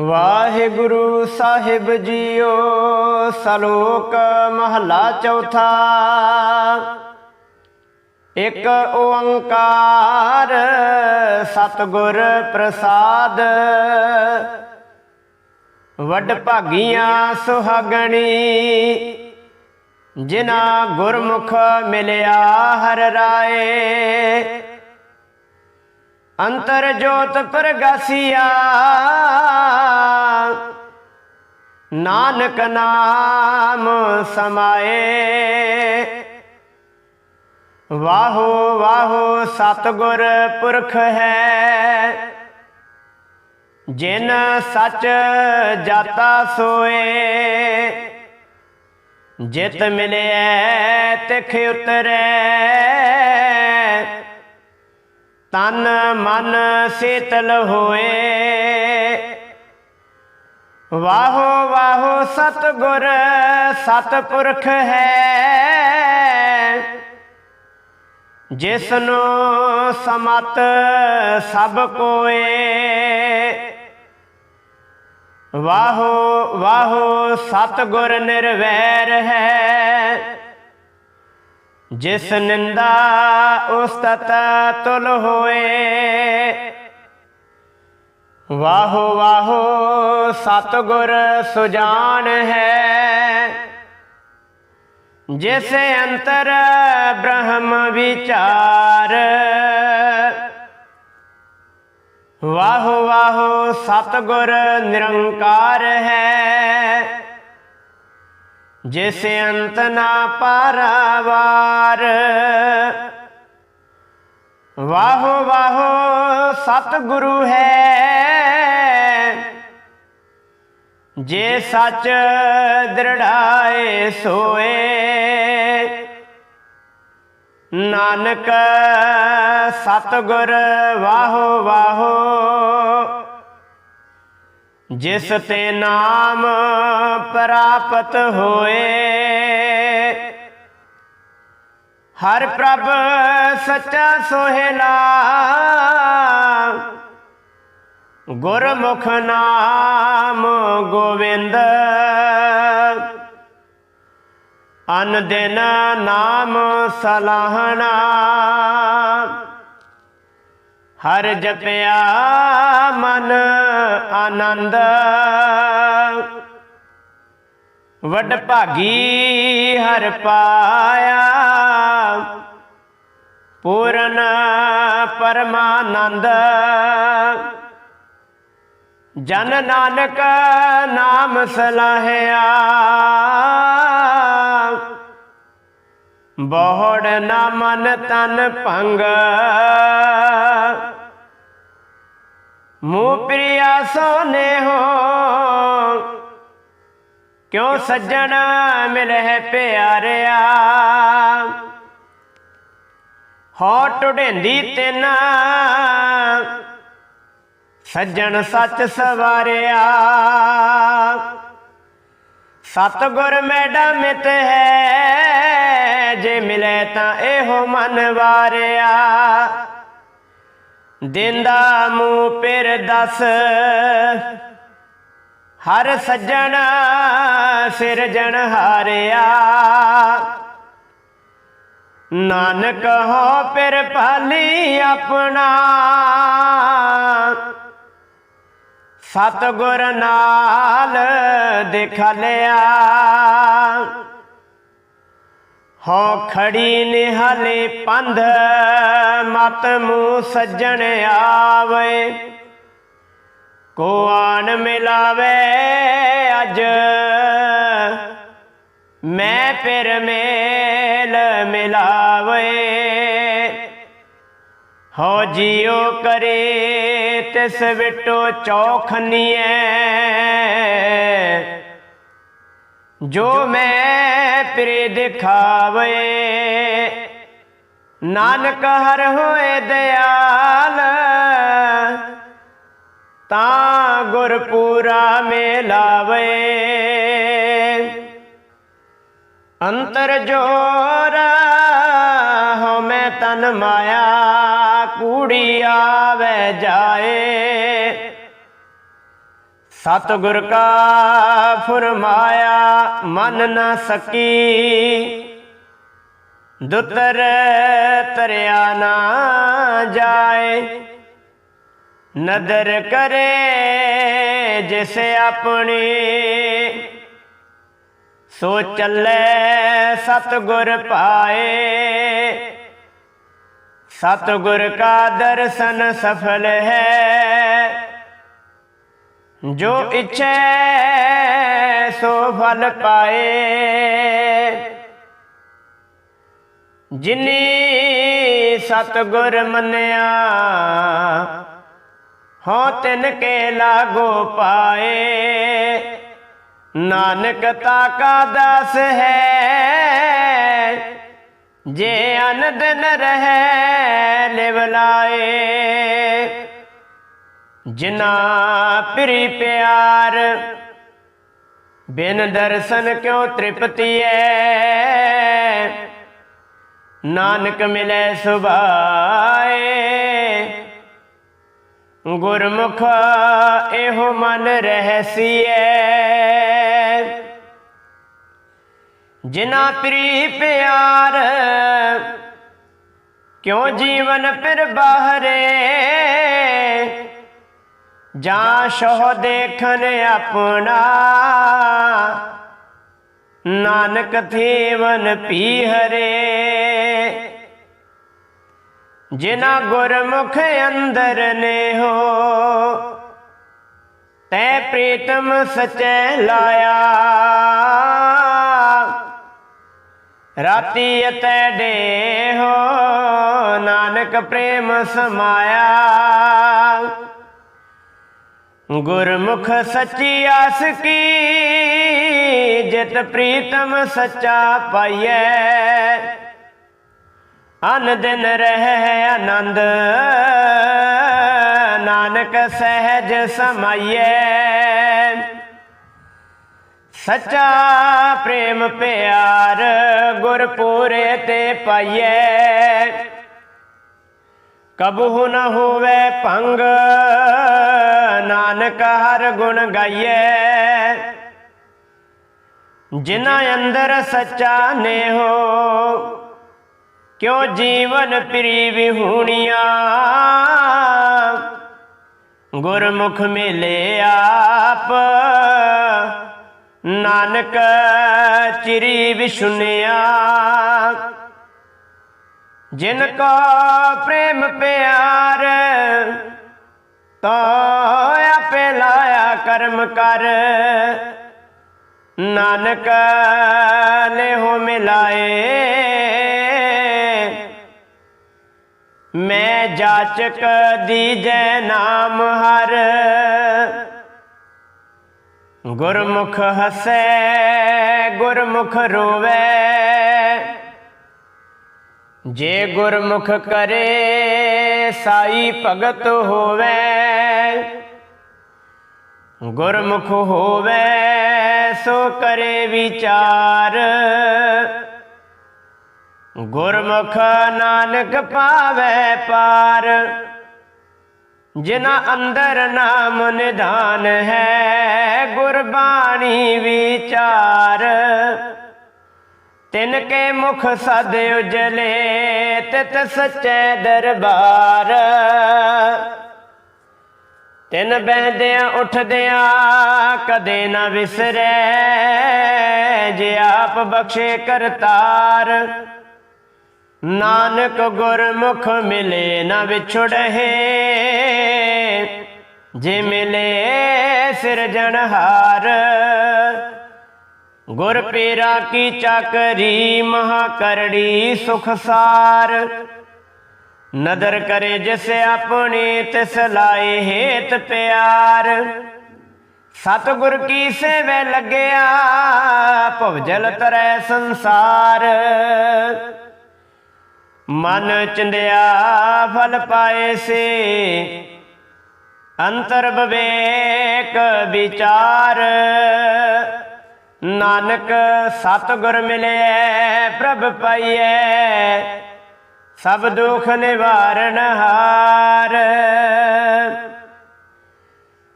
ਵਾਹਿਗੁਰੂ ਸਾਹਿਬ JIO, ਸਲੋਕ ਮਹਲਾ ਚੌਥਾ। ਇੱਕ ਓੰਕਾਰ ਸਤਿਗੁਰ ਪ੍ਰਸਾਦ। ਵੱਡ ਭਾਗੀਆਂ ਸੁਹਾਗਣੀ, ਜਿਨ੍ਹਾਂ ਗੁਰਮੁਖ ਮਿਲਿਆ ਹਰ ਰਾਏ। ਅੰਤਰ ਜੋਤ ਪ੍ਰਗਾਸੀਆ। ਨਾਨਕ ਨਾਮ ਸਮਾਏ। ਵਾਹੋ ਵਾਹੋ, ਸਤਗੁਰ ਪੁਰਖ ਹੈ। ਜਿਨ ਸੱਚ ਜਾਤਾ ਸੋਏ। ਜਿਤ ਮਿਲਿਆ ਤਿਖ ਉਤਰੈ। ਤਨ ਮਨ ਸੀਤਲ ਹੋਏ। ਵਾਹੋ ਵਾਹੋ ਸਤਗੁਰ ਸਤਪੁਰਖ ਹੈ। ਜਿਸ ਨੂੰ ਸਮਤ ਸਭ ਕੋਏ। ਵਾਹੋ ਵਾਹੋ ਸਤਗੁਰ ਨਿਰਵੈਰ ਹੈ। ਜਿਸ ਨਿੰਦਾ ਉਸਤਤ ਤੁਲ ਹੋਏ। ਵਾਹੋ ਵਾਹੋ ਸਤਗੁਰ ਸੁਜਾਨ ਹੈ। ਜਿਸ ਅੰਤਰ ਬ੍ਰਹਮ ਵਿਚਾਰ। ਵਾਹੋ ਵਾਹੋ ਸਤਗੁਰ ਨਿਰੰਕਾਰ ਹੈ। ਜਿਸ ਅੰਤ ਨਾ ਪਾਰਾਵਾਰ। ਵਾਹੋ ਵਾਹੋ, ਸਤਿਗੁਰੂ ਹੈ। ਜੇ ਸੱਚ ਦ੍ਰਿੜਾਏ ਸੋਏ, ਨਾਨਕ ਸਤਿਗੁਰ ਵਾਹੋ ਵਾਹੋ ਜਿਸ ਤੇ ਨਾਮ ਪ੍ਰਾਪਤ ਹੋਏ। ਹਰ ਪ੍ਰਭ ਸੱਚਾ ਸੋਹਿਲਾ ਗੁਰਮੁਖ ਨਾਮ ਗੋਵਿੰਦ। ਅਨ ਦਿਨ ਨਾਮ ਸਲਾਹਣਾ ਹਰ ਜਪਿਆ ਮਨ ਆਨੰਦ। ਵੱਡ ਭਾਗੀ ਹਰ ਪਾਇਆ। ਪੂਰਨ ਪਰਮਾਨੰਦ। ਜਨ ਨਾਨਕ ਨਾਮ ਸਲਾਹਿਆ। ਬਹੁੜ ਨਾ ਮਨ ਤਨ ਭੰਗ। ਮੂਹ ਪ੍ਰਿਆ ਸੋਨੇ ਹੋ। ਕਿਉ ਸੱਜਣ ਮਿਲਹਿ ਪਿਆਰਿਆ। ਹੋ ਟੁੜੇਂਦੀ ਤਿਨ। ਸੱਜਣ ਸੱਚ ਸਵਾਰਿਆ। ਸਤਗੁਰ ਮੈਡਾ ਮਿਤ ਹੈ, ਜੇ ਮਿਲੇ ਤਾਂ ਇਹੋ ਮਨ ਵਾਰਿਆ। ਦਿੰਦਾ ਮੂੰਹ ਪਿਰ ਦਸ, ਹਰ ਸੱਜਣ ਸਿਰਜਣ ਹਾਰਿਆ। ਨਾਨਕ ਹੋ ਪਿਰ ਭਾਲੀ ਆਪਣਾ ਸਤਗੁਰ ਨਾਲ ਦਿਖ ਲਿਆ। ਹੋ ਖੜੀ ਨਿਹਾਲੇ ਪੰਧ ਮਤ ਮੂੰ ਸੱਜਣ ਆਵੇ। ਕੋ ਆਣ ਮਿਲਾਵੇ ਅਜ। ਮੈਂ ਫਿਰ ਮੇਲ ਮਿਲਾਵੇ। ਹੋ ਜਿਉ ਕਰੇ ਤਿਸ ਵਿਟੋ ਚੌਖਨੀਐ ਜੋ ਮੈਂ ਪ੍ਰੇ ਦਿਖਾਵੇ ਨਾਨਕ ਹਰ ਹੋਏ ਦਿਆਲ ਤਾਂ ਗੁਰਪੂਰਾ ਮੇਲਾਵੇ। ਅੰਤਰ ਜੋਰ ਹੋ ਮੈਂ ਤਨ ਮਾਇਆ। ਕੂੜੀ ਆਵੇ ਜਾਏ। ਸਤਿਗੁਰ ਕਾ ਫਰਮਾਇਆ, ਮਨ ਨਾ ਸਕੀ। ਦੁਤਰ ਤਰਿਆ ਨਾ ਜਾਏ। ਨਦਰ ਕਰੇ ਜਿਸ ਆਪਣੀ। ਸੋ ਚੱਲੇ ਸਤਿਗੁਰ ਪਾਏ। ਸਤਿਗੁਰ ਕਾ ਦਰਸ਼ਨ ਸਫਲ ਹੈ ਜੋ ਇੱਛੇ ਸੋ ਫਲ ਪਾਏ ਜਿਨੀ ਸਤਿਗੁਰ ਮੰਨਿਆ ਹੋ ਤਿਨ ਕੇ ਲਾਗੋ ਪਾਏ ਨਾਨਕ ਤਾ ਕਾ ਦਾਸ ਹੈ ਜੇ ਅਨ ਦਿਨ ਰਹਿ, ਲਿਵ ਲਾਏ। ਜਿਨਾ ਪ੍ਰੀ ਪਿਆਰ, ਬਿਨ ਦਰਸ਼ਨ ਕਿਉ ਤ੍ਰਿਪਤੀ ਐ ਨਾਨਕ ਮਿਲੇ ਸੁਭਾਏ। ਗੁਰਮੁਖ ਇਹੋ ਮਨ ਰਹਿਸੀਐ। ਜਿਨਾ ਪ੍ਰੀ ਪਿਆਰ ਕਿਉ ਜੀਵਨ ਫਿਰ ਬਾਹਰੇ? ਜਾਂ ਸੋ ਦੇਖਨ ਆਪਣਾ? ਨਾਨਕ ਥੀਵਨ ਪੀਹਰੇ। ਜਿਨਾ ਗੁਰਮੁਖ ਅੰਦਰ ਨੇ ਹੋ ਤੈ ਪ੍ਰੀਤਮ ਸਚੈ ਲਾਇਆ। ਰਾਤੀ ਅਤੈ ਡੇ ਹੋ, ਨਾਨਕ ਪ੍ਰੇਮ ਸਮਾਇਆ। ਗੁਰਮੁਖ ਸੱਚੀ ਆਸ ਕੀ, ਜਿਤ ਪ੍ਰੀਤਮ ਸੱਚਾ ਪਾਈਐ। ਅਨ ਦਿਨ ਰਹਿ ਆਨੰਦ, ਨਾਨਕ ਸਹਿਜ ਸਮਾਈਐ। ਸੱਚਾ ਪ੍ਰੇਮ ਪਿਆਰ ਗੁਰਪੂਰੇ ਤੇ ਪਾਈਏ ਕਬਹੁ ਨ ਹੋਵੇ ਭੰਗ, ਨਾਨਕ ਹਰ ਗੁਣ ਗਾਈਏ ਜਿਨਾ ਅੰਦਰ ਸੱਚਾ ਨੇ ਹੋ, ਕਿਉ ਜੀਵਨ ਪ੍ਰੀ ਵਿਹੂਣੀਆਂ ਗੁਰਮੁਖ ਮਿਲੇ ਆਪ ਨਾਨਕ ਚਿਰੀ ਵਿਸ਼ੁਨਿਆ ਜਿਨ ਕੋ ਪ੍ਰੇਮ ਪਿਆਰ, ਤੋ ਆਪੇ ਲਾਇਆ ਕਰਮ ਕਰ। ਨਾਨਕ ਨੇ ਹੋ ਮਿਲਾਏ। ਮੈਂ ਜਾਚਕ ਦੀਜੈ ਨਾਮ ਹਰ। ਗੁਰਮੁਖ ਹਸੈ, ਗੁਰਮੁਖ ਰੋਵੇ। ਜੇ ਗੁਰਮੁਖ ਕਰੇ, ਸਾਈ ਭਗਤ ਹੋਵੇ। ਗੁਰਮੁਖ ਹੋਵੇ, ਸੋ ਕਰੇ ਵਿਚਾਰ। ਗੁਰਮੁਖ ਨਾਨਕ ਪਾਵੇ ਪਾਰ। ਜਿਨਾ ਅੰਦਰ ਨਾਮ ਨਿਧਾਨ ਹੈ, ਗੁਰਬਾਣੀ ਵਿਚਾਰ। ਤਿਨ ਕੇ ਮੁਖ ਸਦ ਉਜਲੇ, ਤਿਤ ਸਚੈ ਦਰਬਾਰ। ਤਿਨ ਬਹਿੰਦਿਆਂ ਉੱਠਦਿਆਂ ਕਦੇ ਨਾ ਵਿਸਰੈ, ਜੇ ਆਪ ਬਖਸ਼ੇ ਕਰਤਾਰ। ਨਾਨਕ ਗੁਰਮੁਖ ਮਿਲੇ ਨਾ ਵਿਛੜਹਿ ਜੇ ਮਿਲੇ ਸਿਰਜਣਹਾਰ ਗੁਰ ਪੀਰਾ ਕੀ ਚਾਕਰੀ, ਮਹਾ ਕਰੜੀ ਸੁਖ ਸਾਰ। ਨਦਰ ਕਰੇ ਜਿਸ ਆਪਣੀ, ਤਿਸ ਲਾਏ ਹੇਤ ਪਿਆਰ। ਸਤਿਗੁਰ ਕੀ ਸੇਵੇ ਲੱਗਿਆ ਭਵਜਲ ਤਰੈ ਸੰਸਾਰ। ਮਨ ਚੰਦਿਆ ਫਲ ਪਾਏ ਸੇ। ਅੰਤਰ ਵਿਵੇਕ ਵਿਚਾਰ। ਨਾਨਕ ਸਤਿਗੁਰ ਮਿਲੇ, ਪ੍ਰਭ ਪਾਈਐ। ਸਭ ਦੁਖ ਨਿਵਾਰਨ ਹਾਰ।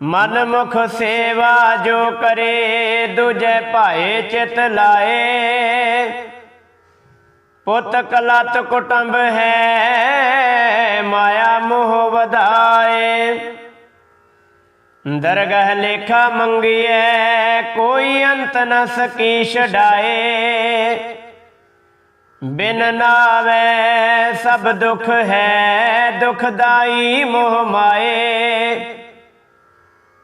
ਮਨ ਮੁਖ ਸੇਵਾ ਜੋ ਕਰੇ, ਦੂਜੇ ਭਾਏ ਚਿਤ ਲਾਏ। ਪੁੱਤ ਕਲਤ ਕੁਟੰਬ ਹੈ, ਮਾਇਆ ਮੋਹ ਵਧਾਏ। ਦਰਗਹ ਲੇਖਾ ਮੰਗੀਐ, ਕੋਈ ਅੰਤ ਨ ਸਕੀ ਛਡਾਏ। ਬਿਨ ਨਾਵੇ ਸਭ ਦੁਖ ਹੈ ਦੁਖਦਾਈ ਮੋਹ ਮਾਏ।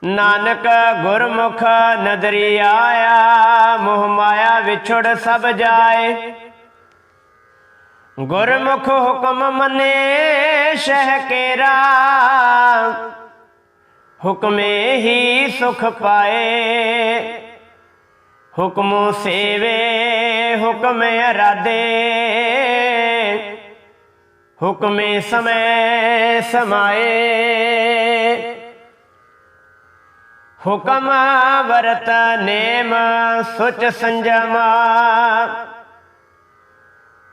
ਨਾਨਕ ਗੁਰਮੁਖ ਨਦਰੀ ਆਇਆ, ਮੋਹ ਮਾਇਆ ਵਿਛੜ ਸਭ ਜਾਏ। ਗੁਰਮੁਖ ਹੁਕਮ ਮੰਨੇ ਸ਼ਹਿ ਕੇਰਾ। ਹੁਕਮੇ ਹੀ ਸੁਖ ਪਾਏ। ਹੁਕਮੋ ਸੇਵੇ, ਹੁਕਮ ਅਰਾਦੇ ਹੁਕਮੇ ਸਮੈ ਸਮਾਏ। ਹੁਕਮ ਵਰਤ ਨੇਮ ਸੁਚ ਸੰਜਮਾ।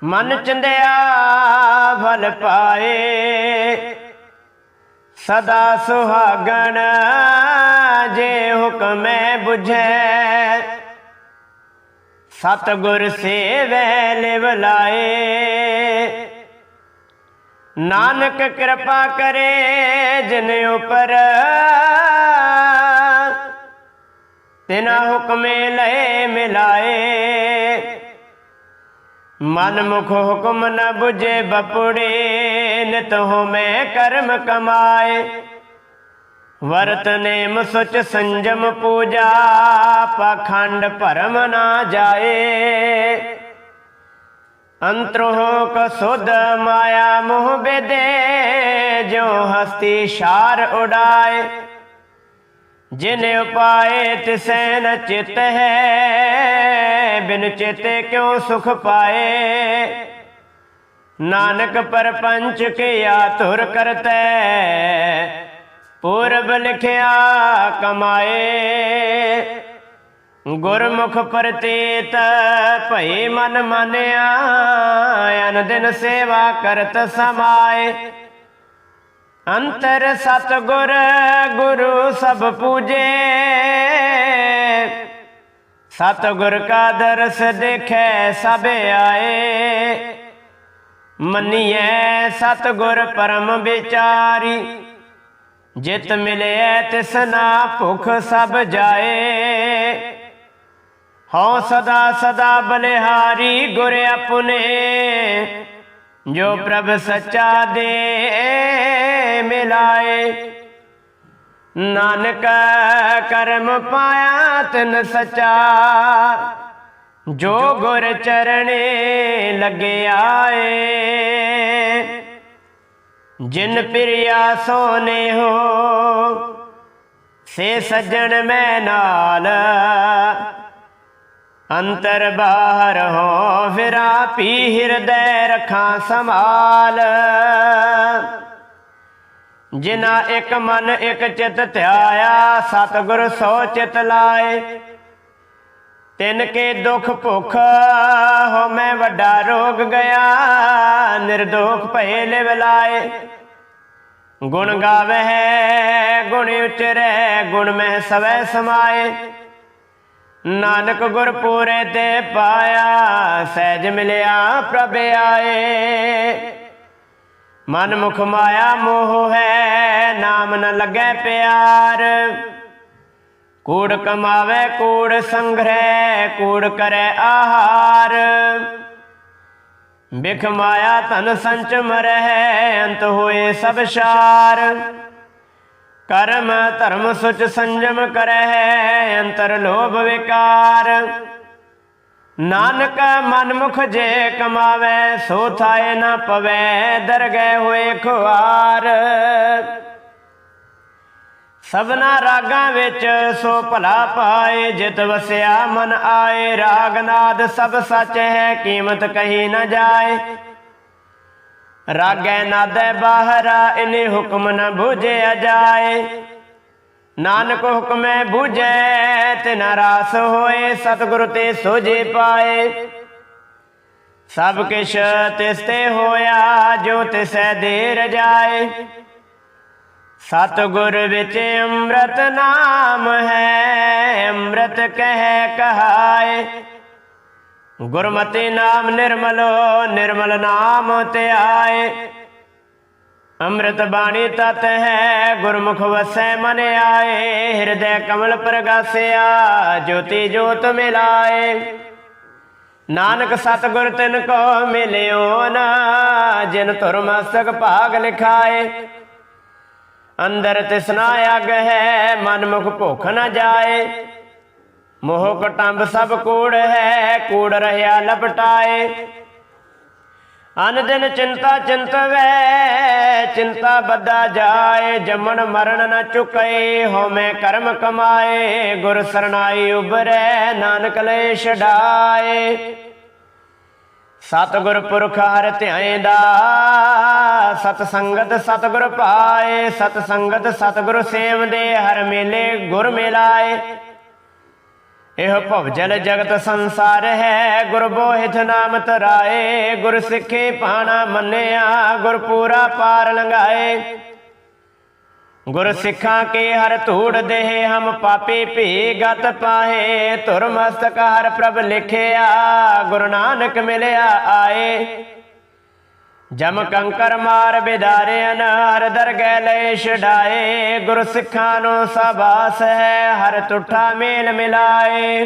ਮਨ ਚੰਦਿਆ ਫਲ ਪਾਏ। ਸਦਾ ਸੁਹਾਗਣ ਜੇ ਹੁਕਮੈ 부ਝੈ ਸਤਗੁਰ ਸੇਵੈ ਲਿਵ ਲਾਏ। ਨਾਨਕ ਕਿਰਪਾ ਕਰੇ ਜਿਨ ਉਪਰ। ਤਿਨਾ ਹੁਕਮੇ ਲਏ ਮਿਲਾਏ। ਮਨ ਮੁਖ ਹੁਕਮ ਨ 부ਝੇ ਬਪੜੇ, ਨਿਤ ਮੈਂ ਕਰਮ ਕਮਾਏ। ਵਰਤ ਨੇਮ ਸੁਚ ਸੰਜਮ ਪੂਜਾ, ਪਖੰਡ ਭਰਮ ਨਾ ਜਾਏ। ਅੰਤਰੋਂ ਕਸੁਧ ਮਾਇਆ ਮੋਹ ਬੇਦੇ ਜੋ ਹਸਤੀ ਸ਼ਾਰ ਉਡਾਏ। ਜਿਨ ਉਪਾਏ ਤਿਸੈ ਨ ਚਿਤ ਹੈ ਬਿਨ ਚੇਤੇ ਕਿਉ ਸੁਖ ਪਾਏ? ਨਾਨਕ ਪਰਪੰਚ ਕਿਆ ਧੁਰ ਕਰਤੈ? ਪੂਰਬ ਲਿਖਿਆ ਕਮਾਏ। ਗੁਰਮੁਖ ਪ੍ਰਤੀਤ ਭਈ ਮਨ ਮਾਨਿਆ, ਅਨ ਦਿਨ ਸੇਵਾ ਕਰਤ ਸਮਾਏ। ਅੰਤਰ ਸਤ ਗੁਰ ਗੁਰੂ ਸਭ ਪੂਜੇ। ਸਤਗੁਰ ਕਾ ਦਰਸ ਦੇਖੈ ਸਭ ਆਏ। ਮੰਨੀਐ ਸਤਗੁਰ ਪਰਮ ਵਿਚਾਰੀ। ਜਿਤ ਮਿਲਿਐ ਤਿਸ ਨਾ ਭੁਖ ਸਭ ਜਾਏ। ਹਉ ਸਦਾ ਸਦਾ ਬਲਿਹਾਰੀ ਗੁਰ ਆਪਣੇ। ਜੋ ਪ੍ਰਭ ਸੱਚਾ ਦੇ ਮਿਲਾਏ। ਨਾਨਕ ਕਰਮ ਪਾਇਆ ਤਨ ਸੱਚਾ। ਜੋ ਗੁਰ ਚਰਣੇ ਲੱਗਿਆ ਏ ਜਿਨ ਪਿਰਿਆ ਸੋਨੇ ਹੋ, ਸੇ ਸੱਜਣ ਮੈਂ ਨਾਲ। ਅੰਤਰ ਬਾਹਰ ਹੋ, ਫਿਰਾ ਪੀ ਹਿਰਦੈ ਰਖਾਂ ਸੰਭਾਲ। ਜਿਨਾ ਇੱਕ ਮਨ, ਇੱਕ ਚਿਤ ਧਿਆਇਆ, ਸਤਿਗੁਰ ਸੋ ਚਿਤ ਲਾਏ। ਤਿਨ ਕੇ ਦੁਖ ਭੁਖ, ਹੋ ਮੈਂ ਵੱਡਾ ਰੋਗ ਗਿਆ, ਨਿਰਦੋਖ ਭਏ ਲਿਵ ਲਾਏ। ਗੁਣ ਗਾਵਹਿ, ਗੁਣ ਉਚਰੈ ਗੁਣ ਮਹਿ ਸਵੈ ਸਮਾਏ। ਨਾਨਕ ਗੁਰ ਪੂਰੇ ਤੇ ਪਾਇਆ, ਸਹਿਜ ਮਿਲਿਆ ਪ੍ਰਭ ਆਏ। ਮਨ ਮੁਖ ਮਾਇਆ ਮੋਹ ਹੈ, ਨਾਮ ਨ ਲੱਗੈ ਪਿਆਰ। ਕੂੜ ਕਮਾਵੇ, ਕੂੜ ਸੰਗ੍ਰਹਿ ਕੂੜ ਕਰੈ ਆਹਾਰ। ਬਿਖ ਮਾਇਆ ਧਨ ਸੰਚਮ ਰਹਿ ਅੰਤ ਹੋਏ ਸਭ ਸ਼ਾਰ। ਕਰਮ ਧਰਮ ਸੁਚ ਸੰਜਮ ਕਰੈ ਅੰਤਰ ਲੋਭ ਵਿਕਾਰ। ਨਾਨਕ ਮਨ ਮੁਖ ਜੇ ਕਮਾਵੇ, ਸੋ ਥਾਏ ਨਾ ਪਵੇ, ਦਰਗਹਿ ਹੋਏ ਖੁਆਰ। ਸਭਨਾ ਰਾਗਾਂ ਵਿੱਚ ਸੋ ਭਲਾ ਪਾਏ, ਜਿਤ ਵਸਿਆ ਮਨ ਆਏ। ਰਾਗ ਨਾਦ ਸਭ ਸੱਚ ਹੈ, ਕੀਮਤ ਕਹੀ ਨਾ ਜਾਏ। ਰਾਗੈ ਨਾਦੈ ਬਾਹਰਾ, ਇਨੇ ਹੁਕਮ ਨਾ ਬੂਝਿਆ ਜਾਏ। ਨਾਨਕ ਹੁਕਮੈ ਬੂਝੈ ਤੇ ਨਰਾਸ ਹੋਏ, ਸਤਿਗੁਰ ਤੇ ਸੋਝੇ ਪਾਏ। ਸਭ ਕਿਛ ਤਿਸ ਤੇ ਹੋਇਆ, ਜੋ ਤਿਸੈ ਦੇ ਰਜਾਏ ਸਤਿਗੁਰ ਵਿੱਚ ਅੰਮ੍ਰਿਤ ਨਾਮ ਹੈ, ਅੰਮ੍ਰਿਤ ਕਹਿ ਕਹਾਏ। ਗੁਰਮਤਿ ਨਾਮ ਨਿਰਮਲੋ, ਨਿਰਮਲ ਨਾਮ ਤੇ ਆਏ ਅੰਮ੍ਰਿਤ ਬਾਣੀ ਤਤ ਹੈ, ਗੁਰਮੁਖ ਵਸੈ ਮਨ ਆਏ, ਹਿਰਦੈ ਕਮਲ ਪ੍ਰਗਾਸਿਆ, ਜੋਤੀ ਜੋਤ ਮਿਲਾਏ। ਨਾਨਕ ਸਤਿਗੁਰ ਤਿਨ ਕੋ ਮਿਲਿਓ ਨਾ, ਜਿਨ ਧੁਰ ਮਸਤਕ ਭਾਗ ਲਿਖਾਏ। ਅੰਦਰ ਤਿਸਨਾ ਅਗ ਹੈ ਮਨ ਮੁਖ ਭੁਖ ਨ ਜਾਏ। ਮੋਹ ਕਟੰਬ ਸਭ ਕੂੜ ਹੈ, ਕੂੜ ਰਹਿਆ ਲਪਟਾਏ। ਅਨ ਦਿਨ ਚਿੰਤਾ ਚਿੰਤਵੈ, ਚਿੰਤਾ ਬੱਧਾ ਜਾਏ ਜਮਨ ਮਰਨ ਨਾ ਚੁਕਏ ਹੋਮੈ ਕਰਮ ਕਮਾਏ, ਗੁਰ ਸਰਨਾਈ ਉਬਰੈ ਨਾਨਕ ਲੈ ਛਡਾਏ। ਸਤਿਗੁਰ ਪੁਰਖ ਹਰ ਧਿਆਇਂਦਾ ਸਤ ਸੰਗਤ ਸਤਿਗੁਰ ਪਾਏ ਸਤ ਸੰਗਤ ਸਤਿਗੁਰ ਸੇਵਦੇ ਹਰ ਮੇਲੇ ਗੁਰ ਮਿਲਾਏ। ਇਹ ਭਵਜਲ ਜਗਤ ਸੰਸਾਰ ਹੈ, ਗੁਰ ਬੋਹਿਥ ਨਾਮ ਤਰਾਏ, ਗੁਰ ਸਿੱਖੇ ਪਾਣਾ ਮੰਨਿਆ, ਗੁਰ ਪੂਰਾ ਪਾਰ ਲੰਘਾਏ। ਗੁਰ ਸਿੱਖਾਂ ਕੇ ਹਰ ਧੂੜ ਦੇਹ ਹਮ ਪਾਪੀ ਭੀ ਗਤ ਪਾਹੇ ਧੁਰ ਮਸਤਕ ਹਰ ਪ੍ਰਭ ਲਿਖਿਆ, ਗੁਰੂ ਨਾਨਕ ਮਿਲਿਆ ਆਏ। ਜਮ ਕੰਕਰ ਮਾਰ ਬਿਦਾਰੇ ਅਨਾਰ ਦਰਗਹਿ ਲੈ ਛਡਾਏ ਗੁਰ ਸਿੱਖਾਂ ਨੂੰ ਸਬਾਸ ਹੈ ਹਰ ਤੁਠਾ ਮੇਲ ਮਿਲਾਏ।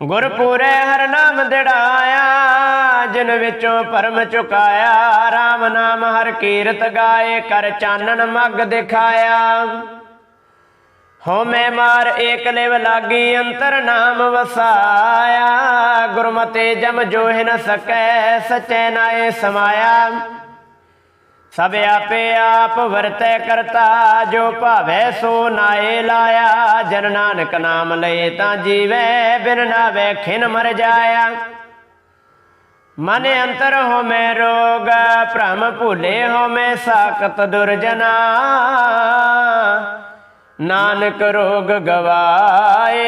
ਗੁਰਪੂਰੇ ਹਰ ਨਾਮ ਦਿੜਾਇਆ, ਜਿਨ ਵਿੱਚੋਂ ਪਰਮ ਚੁਕਾਇਆ RAM ਨਾਮ ਹਰ ਕੀਰਤ ਗਾਏ, ਕਰ ਚਾਨਣ ਮੱਗ ਦਿਖਾਇਆ। ਹਉਮੈ ਮਾਰ ਏਕ ਲਿਵ ਲਾਗੀ ਅੰਤਰ ਨਾਮ ਵਸਾਇਆ। ਗੁਰਮਤਿ ਜਮ ਜੋਹਿ ਨ ਸਕੈ, ਸਚੈ ਨਾਏ ਸਮਾਇਆ। ਸਭ ਆਪੇ ਆਪ ਵਰਤੈ ਕਰਤਾ, ਜੋ ਭਾਵੈ ਸੋ ਨਾਏ ਲਾਇਆ। ਜਨ ਨਾਨਕ ਨਾਮ ਲਏ ਤਾਂ ਜੀਵੈ, ਬਿਨ ਨਾਵੇ ਖਿਨ ਮਰ ਜਾਇਆ। ਮਨ ਅੰਤਰ ਹੋ ਮੈਂ ਰੋਗ, ਭ੍ਰਮ ਭੁਲੇ ਹੋ ਮੈਂ ਸਾਖਤ ਦੁਰਜਨਾ। ਨਾਨਕ ਰੋਗ ਗਵਾਏ।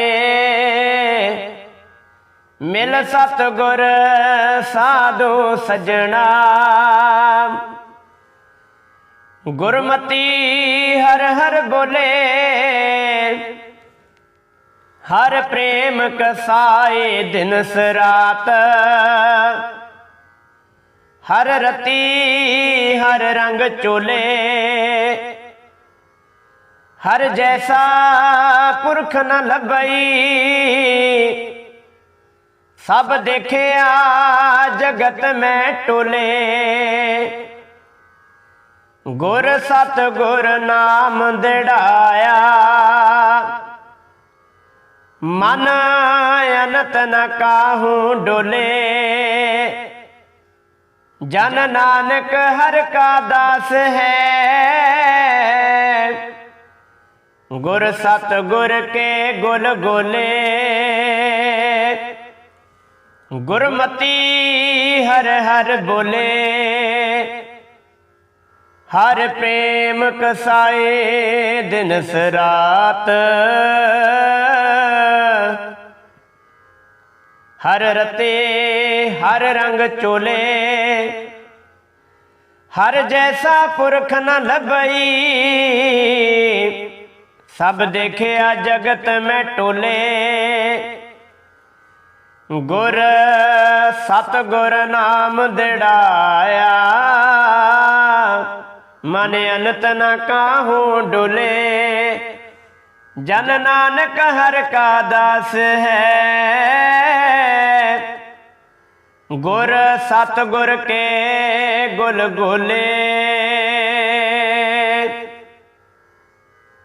ਮਿਲ ਸਤ ਗੁਰ ਸਾਧੂ ਸਜਣਾ। ਗੁਰਮਤੀ ਹਰ ਹਰ ਬੋਲੇ। ਹਰ ਪ੍ਰੇਮ ਕਸਾਏ ਦਿਨ ਸਰਾਤ ਹਰ ਰਤੀ ਹਰ ਰੰਗ ਚੋਲੇ। ਹਰ ਜੈਸਾ ਪੁਰਖ ਨ ਲੱਭਈ। ਸਭ ਦੇਖਿਆ ਜਗਤ ਮੈਂ ਟੋਲੇ। ਗੁਰ ਸਤ ਗੁਰ ਨਾਮ ਦਿੜਾਇਆ। ਮਨ ਅਨਤ ਨ ਕਾਹੂ ਡੋਲੇ। ਜਨ ਨਾਨਕ ਹਰ ਕਾ ਦਾਸ ਹੈ। ਗੁਰ ਸਤ ਗੁਰ ਕੇ ਗੁਲ ਗੋਲੇ। ਗੁਰਮਤੀ ਹਰ ਹਰ ਬੋਲੇ। ਹਰ ਪ੍ਰੇਮ ਕਸਾਏ ਦਿਨ ਸਰਾਤ ਹਰ ਰਤੇ ਹਰ ਰੰਗ ਚੋਲੇ। ਹਰ ਜੈਸਾ ਪੁਰਖ ਨ ਲੱਭਈ। ਸਭ ਦੇਖਿਆ ਜਗਤ ਮੈਂ ਟੋਲੇ। ਗੁਰ ਸਤ ਗੁਰ ਨਾਮ ਦਿੜਾਇਆ। ਮਨ ਅਨਤ ਨ ਕਾਹੂ ਡੋਲੇ। ਜਨ ਨਾਨਕ ਹਰ ਕਾ ਦਾਸ ਹੈ। ਗੁਰ ਸਤ ਗੁਰ ਕੇ ਗੁਲ ਗੋਲੇ।